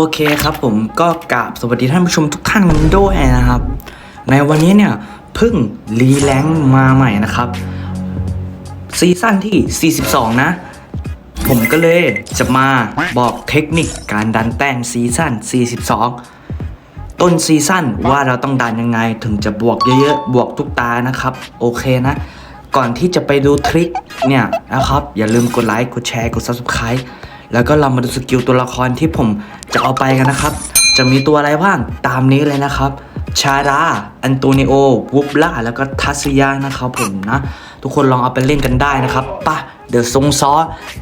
โอเคครับผมก็กราบสวัสดีท่านผู้ชมทุกท่านด้วยนะครับ ในวันนี้เนี่ยเพิ่งรีแลงค์มาใหม่นะครับซีซั่นที่ 42 นะ ผมก็เลยจะมาบอกเทคนิคการดันแต้มซีซั่น 42 ต้นซีซั่นว่าเราต้องดันยังไงถึงจะบวกเยอะๆ บวกทุกตานะครับ โอเคนะ ก่อนที่จะไปดูทริคเนี่ยนะครับ อย่าลืมกดไลค์กดแชร์กด subscribe แล้วก็เรามาดูสกิลตัวละครที่ผมจะเอาไปกันนะครับ จะมีตัวอะไรบ้างตามนี้เลยนะครับ ชาดาอันโตนิโอวุบล่าแล้วก็ทัสยานะครับผมนะ ทุกคนลองเอาไปเล่นกันได้นะครับป่ะเดี๋ยวทรงซอ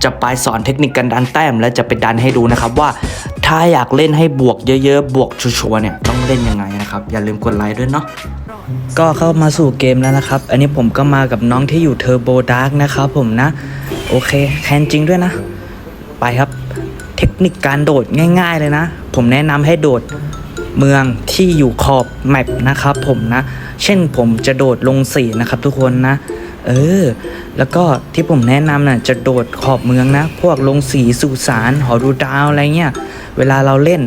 จะไปสอนเทคนิคการดันแต้ม และจะไปดันให้ดูนะครับว่าถ้าอยากเล่นให้บวกเยอะๆ บวกชัวร์เนี่ยต้องเล่นยังไงนะครับ อย่าลืมกดไลค์ด้วยเนาะก็เข้ามาสู่เกมแล้วนะครับ อันนี้ผมก็มากับน้องที่อยู่เทอร์โบดาร์กนะครับผมนะ โอเคแทนจริงด้วยนะ ไปครับ เทคนิคการโดดง่าย ๆเลยนะ ผมแนะนำให้โดดเมืองที่อยู่ขอบแมปนะครับผมนะ เช่นผมจะโดดลงสีนะครับทุกคนนะ เออ แล้วก็ที่ผมแนะนำน่ะจะโดดขอบเมืองนะ พวกลงสีสุสานหอดูดาวอะไรเงี้ย เวลาเราเล่น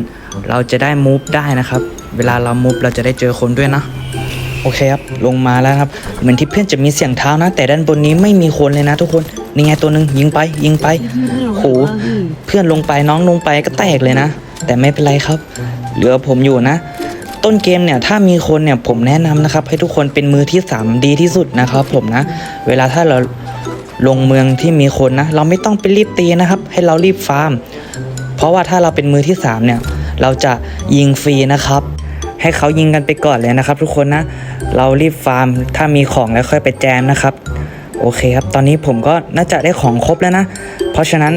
เราจะได้มูฟได้นะครับ เวลาเรามูฟเราจะได้เจอคนด้วยนะโอเคครับ ลงมาแล้วครับ เหมือนที่เพื่อนจะมีเสียงเท้านะ แต่ด้านบนนี้ไม่มีคนเลยนะทุกคน นี่ไงตัวหนึ่งยิงไปยิงไปโหเพื่อนลงไปน้องลงไปก็แตกเลยนะ แต่ไม่เป็นไรครับ เหลือผมอยู่นะ ต้นเกมเนี่ยถ้ามีคนเนี่ยผมแนะนำนะครับ ให้ทุกคนเป็นมือที่สามดีที่สุดนะครับ ผมนะ เวลาถ้าเราลงเมืองที่มีคนนะ เราไม่ต้องไปรีบตีนะครับ ให้เรารีบฟาร์ม เพราะว่าถ้าเราเป็นมือที่3เนี่ยเราจะยิงฟรีนะครับ ให้เขายิงกันไปก่อนเลยนะครับ ทุกคนนะ เรารีบฟาร์ม ถ้ามีของแล้วค่อยไปแจมนะครับ โอเคครับ ตอนนี้ผมก็น่าจะได้ของครบแล้วนะ เพราะฉะนั้น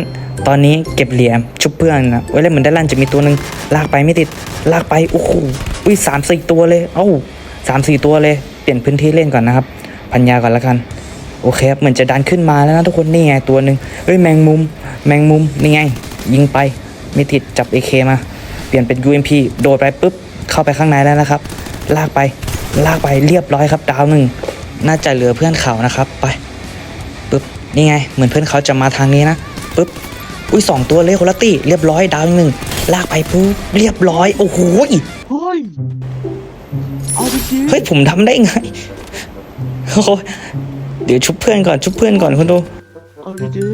ตอนนี้เก็บเหรียญชุบเพื่อนนะเว้ยแล้วเหมือนด้านล่างจะมีตัวหนึ่งลากไปไม่ติด ลากไปโอ้โหอุ้ยสามสี่ตัวเลย เอ้าสามสี่ตัวเลย เปลี่ยนพื้นที่เล่นก่อนนะครับ พันยาก่อนละกัน โอเคครับ เหมือนจะดันขึ้นมาแล้วนะทุกคน นี่ไงตัวหนึ่งเฮ้ยแมงมุม แมงมุม นี่ไง ยิงไป ไม่ติด จับ AK มา เปลี่ยนเป็น UMP โดดไปปุ๊บ เข้าไปข้างในแล้วนะครับ ลากไป ลากไปเรียบร้อยครับ ดาวหนึ่ง น่าจะเหลือเพื่อนเขานะครับ ไป นี่ไง เหมือนเพื่อนเขาจะมาทางนี้นะปุ๊บอุ้ยสองตัวเลยคนละตีเรียบร้อยดาวอีกหนึ่งลากไปปุ๊บเรียบร้อยโอ้โหยเฮ้ยเอาไปกินเฮ้ยผมทำได้ไงโอ้โหเดี๋ยวชุบเพื่อนก่อนชุบเพื่อนก่อนคุณดูเอาไปกิน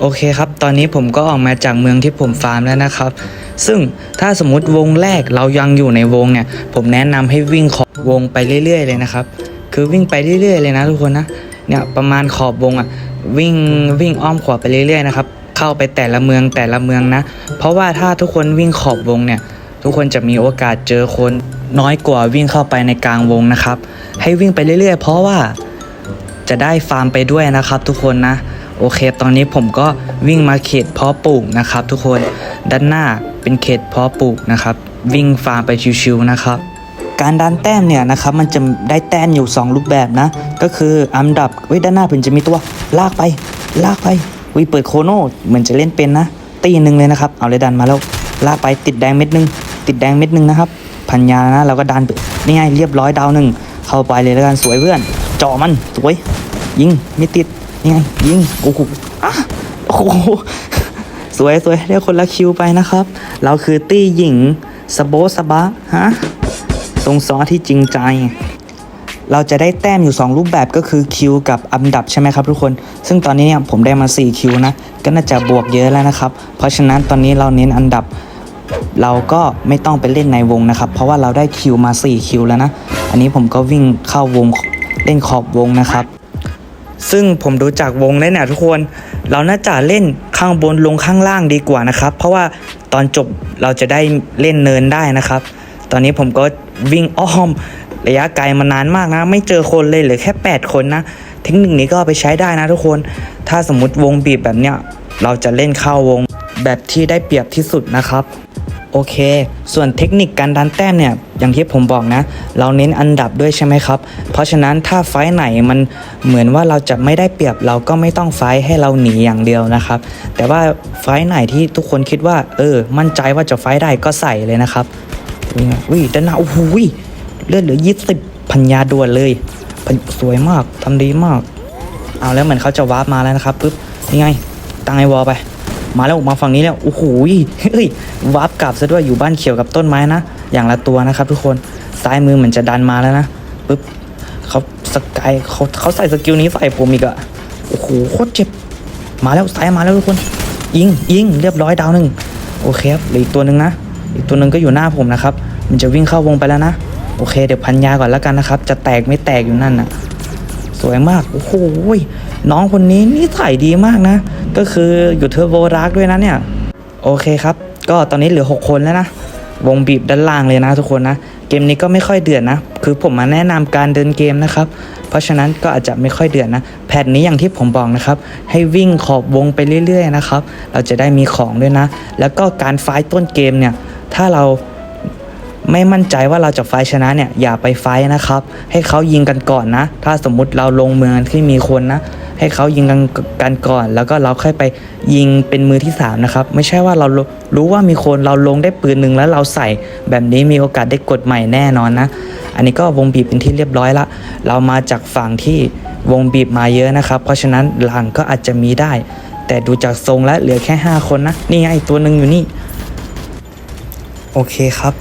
โอเคครับ ตอนนี้ผมก็ออกมาจากเมืองที่ผมฟาร์มแล้วนะครับ ซึ่งถ้าสมมติวงแรกเรายังอยู่ในวงเนี่ย ผมแนะนำให้วิ่งขอบวงไปเรื่อย ๆ เลยนะครับ คือวิ่งไปเรื่อย ๆ เลยนะทุกคนนะ เนี่ยประมาณขอบวงอะวิ่งวิ่งอ้อมขวาไปเรื่อยๆนะครับเข้าไปแต่ละเมืองแต่ละเมืองนะ เพราะว่าถ้าทุกคนวิ่งขอบวงเนี่ยทุกคนจะมีโอกาสเจอคนน้อยกว่าวิ่งเข้าไปในกลางวงนะครับ ให้วิ่งไปเรื่อยๆ เพราะว่าจะได้ฟาร์มไปด้วยนะครับทุกคนนะ โอเค ตอนนี้ผมก็วิ่งมาเขตเพาะปลูกนะครับ ทุกคนด้านหน้าเป็นเขตเพาะปลูกนะครับ วิ่งฟาร์มไปชิวๆนะครับ การดันแต้มเนี่ยนะครับมันจะได้แต้มอยู่ 2 รูปแบบนะ ก็คืออันดับเว้ยด้านหน้าผมจะมีตัวลากไป ลากไปวิเปิดโคโน่เหมือนจะเล่นเป็นนะ ตีหนึ่งเลยนะครับ เอาเลยดันมาแล้วลากไปติดแดงเม็ดหนึง ติดแดงเม็ดหนึงนะครับพันยานะเราก็ดันไปนี่ไงเรียบร้อยดาวหนึ่งเข้าไปเลยแล้วกันสวยเพื่อนเจาะมันสวย ยิงไม่ติดนี่ไงยิงโอ้โหอะโอ้โหสวยสวยได้คนละคิวไปนะครับ เราคือตี้หญิงสโบสบะฮะ ทรงซอที่จริงใจ เราจะได้แต้มอยู่ 2 รูปแบบก็คือคิวกับอันดับใช่ไหมครับทุกคน ซึ่งตอนนี้เนี่ยผมได้มา4คิวนะ ก็น่าจะบวกเยอะแล้วนะครับ เพราะฉะนั้นตอนนี้เราเน้นอันดับ เราก็ไม่ต้องไปเล่นในวงนะครับ เพราะว่าเราได้คิวมา4คิวแล้วนะ อันนี้ผมก็วิ่งเข้าวงเล่นขอบวงนะครับซึ่งผมดูจากวงแล้วเนี่ยทุกคน เราน่าจะเล่นข้างบนลงข้างล่างดีกว่านะครับ เพราะว่าตอนจบเราจะได้เล่นเนินได้นะครับ ตอนนี้ผมก็ วิ่งอ้อม ระยะไกลมานานมากนะ ไม่เจอคนเลยเหลือแค่ 8 คนนะ เทคนิคนี้ก็ไปใช้ได้นะทุกคน ถ้าสมมติวงบีบแบบเนี้ยเราจะเล่นเข้าวงแบบที่ได้เปรียบที่สุดนะครับโอเค ส่วนเทคนิคการดันแต้มเนี่ย อย่างที่ผมบอกนะ เราเน้นอันดับด้วยใช่ไหมครับ เพราะฉะนั้นถ้าไฟไหนมันเหมือนว่าเราจะไม่ได้เปรียบเราก็ไม่ต้องไฟให้เราหนีอย่างเดียวนะครับ แต่ว่าไฟไหนที่ทุกคนคิดว่า เออ มั่นใจว่าจะไฟได้ก็ใส่เลยนะครับ วิด้านหน้าโอ้โหเลือดเหลือยี่สิบพันยาด่วนเลยสวยมากทำดีมาก เอาแล้วเหมือนเขาจะวาร์ปมาแล้วนะครับปุ๊บนี่ไงตั้งไอวอลไป มาแล้วออกมาฝั่งนี้แล้วโอ้โหเฮ้ยวาร์ปกลับซะด้วยอยู่บ้านเขียวกับต้นไม้นะอย่างละตัวนะครับ ทุกคนซ้ายมือเหมือนจะดันมาแล้วนะปึ๊บเขาสกายเขาเขาใส่สกิลนี้ใส่ผมอีกอะโอ้โหโคตรเจ็บ มาแล้วซ้ายมาแล้วทุกคน ยิงยิงเรียบร้อยดาวหนึ่งโอเคครับเหลืออีกตัวหนึ่งนะ อีกตัวหนึ่งก็อยู่หน้าผมนะครับ มันจะวิ่งเข้าวงไปแล้วนะ โอเค เดี๋ยวพันยาก่อนแล้วกันนะครับ จะแตกไม่แตกอยู่นั่นน่ะสวยมาก โอ้โห น้องคนนี้นิสัยดีมากนะ ก็คืออยู่เทอร์โบรักด้วยนะเนี่ย โอเคครับ ก็ตอนนี้เหลือ 6 คนแล้วนะ วงบีบด้านล่างเลยนะทุกคนนะ เกมนี้ก็ไม่ค่อยเดือดนะ คือผมมาแนะนำการเดินเกมนะครับ เพราะฉะนั้นก็อาจจะไม่ค่อยเดือดนะ แพทนี้อย่างที่ผมบอกนะครับ ให้วิ่งขอบวงไปเรื่อยๆนะครับ เราจะได้มีของด้วยนะ แล้วก็การไฟต์ต้นเกมเนี่ย ถ้าเราไม่มั่นใจว่าเราจะไฟชนะเนี่ยอย่าไปไฟนะครับ ให้เขายิงกันก่อนนะ ถ้าสมมุติเราลงเมืองที่มีคนนะ ให้เขายิงกันกันก่อน แล้วก็เราค่อยไปยิงเป็นมือที่สามนะครับไม่ใช่ว่าเรารู้รู้ว่ามีคนเราลงได้ปืนหนึ่งแล้วเราใส่แบบนี้มีโอกาสได้กดใหม่แน่นอนนะ อันนี้ก็วงบีบเป็นที่เรียบร้อยละเรามาจากฝั่งที่วงบีบมาเยอะนะครับ เพราะฉะนั้นหลังก็อาจจะมีได้ แต่ดูจากทรงแล้วเหลือแค่ 5 คนนะนี่ไงตัวหนึ่งอยู่นี่ โอเคครับ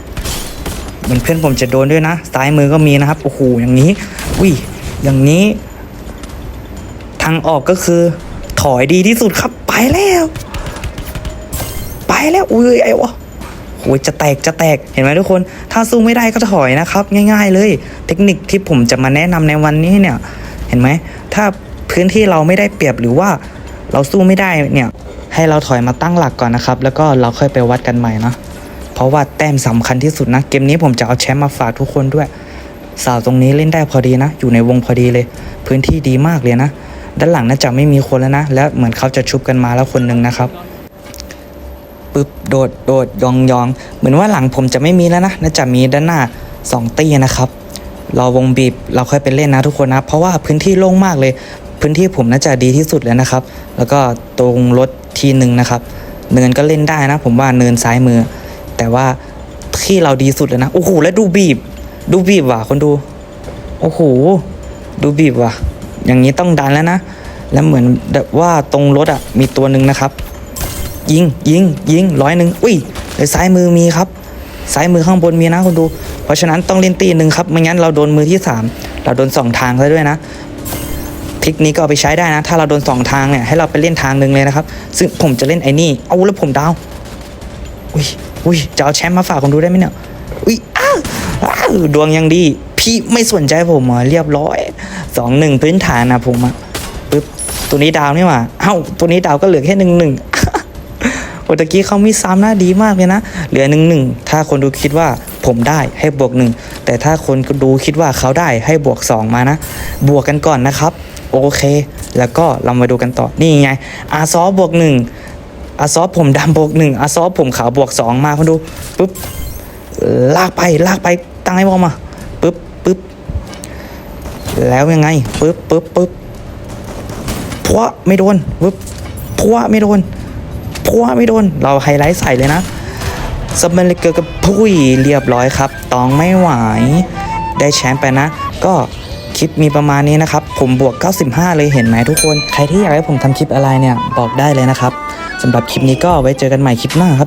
เหมือนเพื่อนผมจะโดนด้วยนะซ้ายมือก็มีนะครับโอ้โหอย่างนี้อุ้ยอย่างนี้ ทางออกก็คือ ถอยดีที่สุดครับ ไปแล้ว ไปแล้วอุ้ยไอ้วะโอ้ยจะแตกจะแตกเห็นไหมทุกคน ถ้าสู้ไม่ได้ก็ถอยนะครับ ง่าย ๆ เลย เทคนิคที่ผมจะมาแนะนำในวันนี้เนี่ย เห็นไหมถ้าพื้นที่เราไม่ได้เปรียบหรือว่าเราสู้ไม่ได้เนี่ย ให้เราถอยมาตั้งหลักก่อนนะครับ แล้วก็เราค่อยไปวัดกันใหม่นะ เพราะว่าแต้มสำคัญที่สุดนะ เกมนี้ผมจะเอาแชมป์มาฝากทุกคนด้วยสาวตรงนี้เล่นได้พอดีนะ อยู่ในวงพอดีเลย พื้นที่ดีมากเลยนะ ด้านหลังน่าจะไม่มีคนแล้วนะ และเหมือนเขาจะชุบกันมาแล้วคนหนึ่งนะครับปึ๊บโดดโดดยองยองเหมือนว่าหลังผมจะไม่มีแล้วนะน่าจะมีด้านหน้าสองตีนะครับเราวงบีบเราค่อยไปเล่นนะทุกคนนะ เพราะว่าพื้นที่โล่งมากเลย พื้นที่ผมน่าจะดีที่สุดแล้วนะครับ แล้วก็ตรงรถทีหนึ่งนะครับ เนินก็เล่นได้นะ ผมว่าเนินซ้ายมือ แต่ว่าที่เราดีสุดแล้วนะโอ้โหแล้วดูบีบ ดูบีบว่ะคนดู โอ้โหดูบีบว่ะ อย่างนี้ต้องดันแล้วนะ แล้วเหมือนแบบว่าตรงรถอะมีตัวหนึ่งนะครับ ยิงยิงยิงร้อยหนึ่งอุ้ยเลยซ้ายมือมีครับซ้ายมือข้างบนมีนะคนดู เพราะฉะนั้นต้องเล่นตีหนึ่งครับไม่งั้นเราโดนมือที่สามเราโดนสองทางซะด้วยนะทริกนี้ก็เอาไปใช้ได้นะ ถ้าเราโดนสองทางเนี่ยให้เราไปเล่นทางหนึ่งเลยนะครับ ซึ่งผมจะเล่นไอ้นี่เอาแล้วผมดาวอุ้ย อุ้ยจะเอาแชมป์มาฝากคนดูได้ไหมเนี่ยอุ้ยอ้าวดวงยังดี พี่ไม่สนใจผมเหรอเรียบร้อยสองหนึ่งพื้นฐานนะผมอะปึ๊บตัวนี้ดาวนี่หว่าเอ้าตัวนี้ดาวก็เหลือแค่หนึ่งหนึ่งโอตะกี้เขามีซ้ำหน้าดีมากเลยนะ เหลือหนึ่งหนึ่งถ้าคนดูคิดว่าผมได้ให้บวกหนึ่งแต่ถ้าคนดูคิดว่าเขาได้ให้บวกสองมานะ บวกกันก่อนนะครับ โอเค แล้วก็เรามาดูกันต่อนี่ไงอาซอบวกหนึ่ง อาซอฟผมดำบวกหนึ่งอาซอฟผมขาวบวกสองมาคุณดูปุ๊บลากไปลากไปตั้งให้บอลมาปุ๊บปุ๊บแล้วยังไงปุ๊บปุ๊บปุ๊บพัวไม่โดนปุ๊บพัวไม่โดนพัวไม่โดน เราไฮไลท์ใส่เลยนะสมเลิเกอร์กับพุ้ยเรียบร้อยครับตองไม่ไหวได้แชมป์ไปนะ ก็คลิปมีประมาณนี้นะครับ ผมบวก 95 เลยเห็นไหมทุกคน ใครที่อยากให้ผมทำคลิปอะไรเนี่ย บอกได้เลยนะครับ สำหรับคลิปนี้ก็ไว้เจอกันใหม่คลิปหน้าครับ